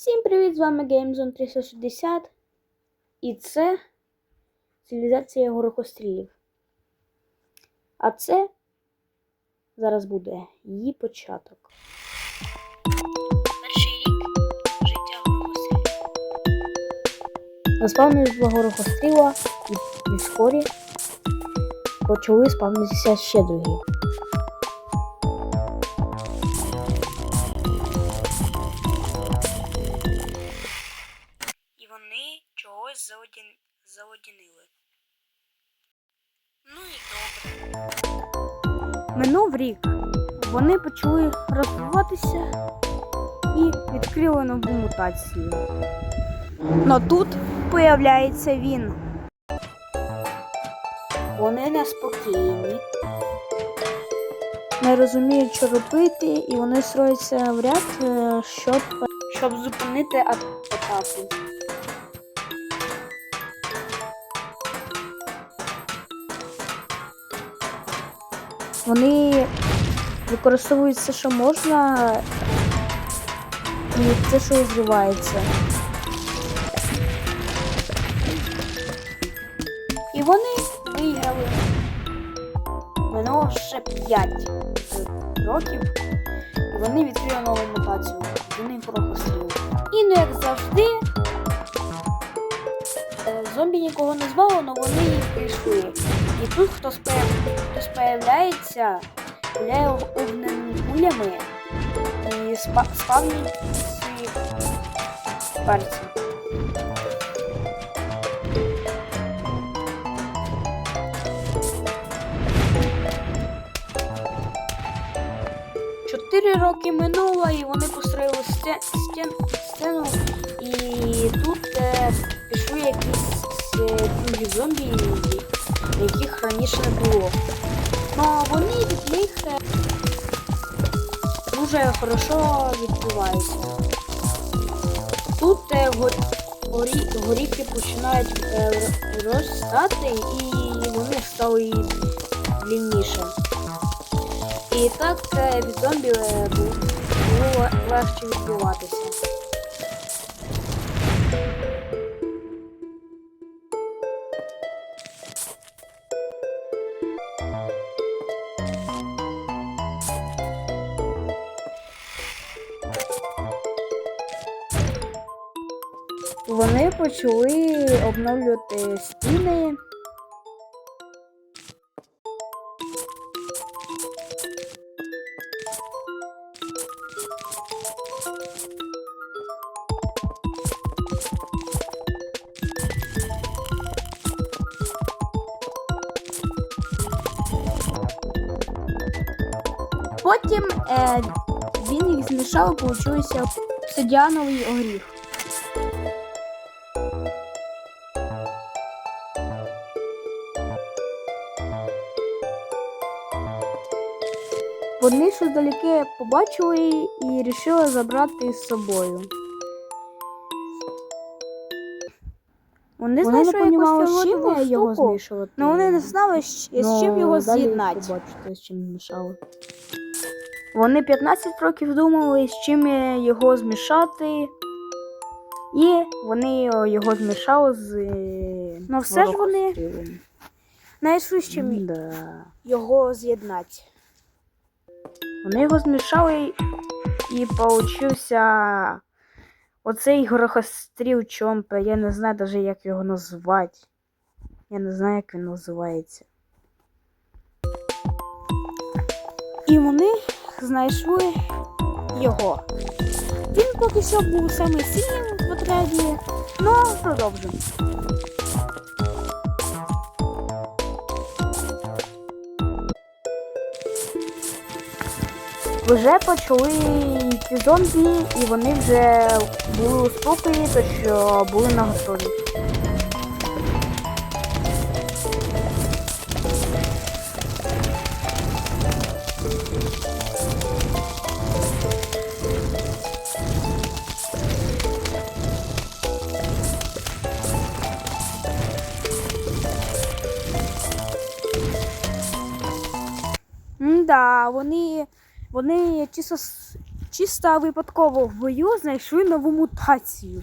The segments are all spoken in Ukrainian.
Всім привіт! З вами GameZone 360. І це цивілізація горохострілів. А це зараз буде її початок. Перший рік життя горохострілів. Заспавнились два горохостріла і, і вскорі почали спавнитися ще другі. Чогось заодін... заодінили. Ну і добре. Минув рік. Вони почали розвиватися і відкрили нову мутацію. Но тут появляється він. Вони неспокійні. Не розуміють, що робити, і вони строяться в ряд, е, щоб, щоб зупинити атаку. Вони використовують все, що можна, і те, що розвивається. І вони виграли. Минуло ще 5 років. І вони відкрили нову мутацію. Вони порохостріл. І ну, як завжди, е, зомбі нікого не звали, але вони прийшли. І тут хтось появляється, гуляє огненними кулями і спа спавнить пальці. Чотири роки минуло, і вони построїли сте- стен, стену, і тут е, пішли якісь е, другі зомбі, яких раніше не було. Но вони від них дуже хорошо відбиваються. Тут е, горі, горіхи починають е, розстати, і вони стали длинніше. І так е, від зомбі було легше відбиватися. Вони почали обновлювати стіни. Потім е, він їх змішав, получився обсидіановий огріх. Вони щось далеке побачили і вирішили забрати з собою. Вони, Вони знайшли не якусь фіолетову його штуку, змішувати. але вони не знали, з чим його з'єднати. Побачите, з чим мішали. Вони 15 років думали, з чим його змішати. І вони його змішали з. е, Ну, все ж вони чим Да. його з'єднати. Вони його змішали і получився оцей горохостріл чомпе. Я не знаю навіть, як його назвати. Я не знаю, як він називається. І вони знайшли його. Він поки що був самий сильним в отряді, ну продовжимо. Вже почали йти зомбі, і вони вже були у спокої, то що були на готові. Да, вони, вони чисто чисто випадково в бою знайшли нову мутацію.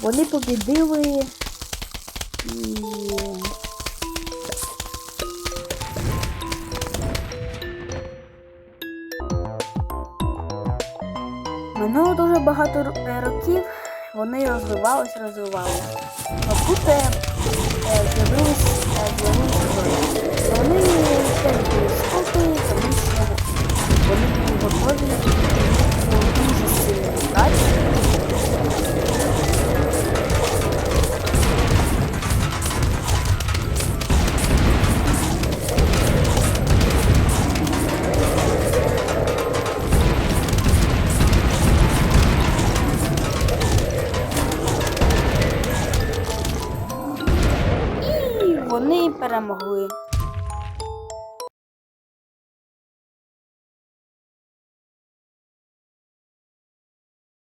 Вони побідили. Минуло дуже багато е, років, вони розвивались, розвивались. Мабуть, з'явилися. е, е, герої. Вони теж були вони перемогли.